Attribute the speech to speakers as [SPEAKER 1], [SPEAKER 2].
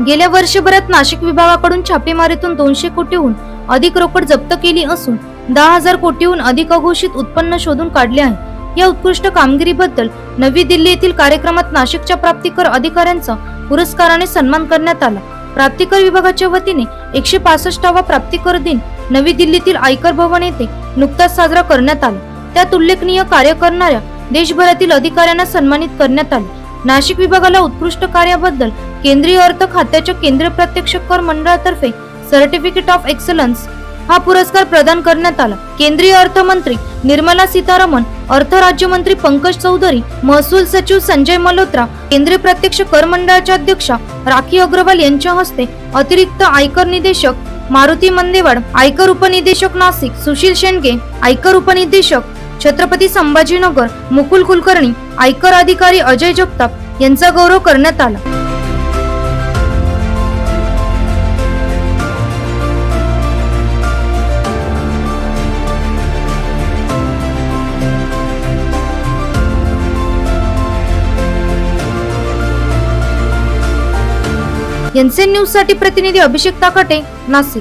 [SPEAKER 1] गेल्या वर्षभरात नाशिक विभागाकडून छापेमारीतून दोनशे कोटीहून अधिक रोकड जप्त केली असून दहा हजार कोटीहून अधिक अघोषित उत्पन्न शोधून काढले आहे. या उत्कृष्ट कामगिरीबद्दल नवी दिल्ली येथील कार्यक्रमात नाशिकच्या प्राप्तिकर अधिकाऱ्यांचा पुरस्काराने सन्मान करण्यात आला. प्राप्तिकर विभागाच्या वतीने एकशे पासष्टावा प्राप्तिकर दिन नवी दिल्लीतील आयकर भवन येथे नुकताच साजरा करण्यात आला. त्यात उल्लेखनीय कार्य करणाऱ्या देशभरातील अधिकाऱ्यांना सन्मानित करण्यात आले. नाशिक विभागाला उत्कृष्ट कार्याबद्दल केंद्रीय अर्थ खात्याच्या केंद्रीय प्रत्यक्ष कर मंडळातर्फे सर्टिफिकेट ऑफ एक्सलन्स हा पुरस्कार प्रदान करण्यात आला. केंद्रीय अर्थमंत्री निर्मला सीतारामन अर्थ राज्यमंत्री पंकज चौधरी महसूल सचिव संजय मल्होत्रा केंद्रीय प्रत्यक्ष कर मंडळाच्या अध्यक्षा राखी अग्रवाल यांच्या हस्ते अतिरिक्त आयकर निदेशक मारुती मंदेवाड आयकर उपनिदेशक नाशिक सुशील शेंडगे आयकर उपनिदेशक छत्रपती संभाजीनगर मुकुल कुलकर्णी आयकर अधिकारी अजय जगताप यांचा गौरव करण्यात आला. एनसेन न्यूजसाठी प्रतिनिधी अभिषेक ताकटे नाशिक.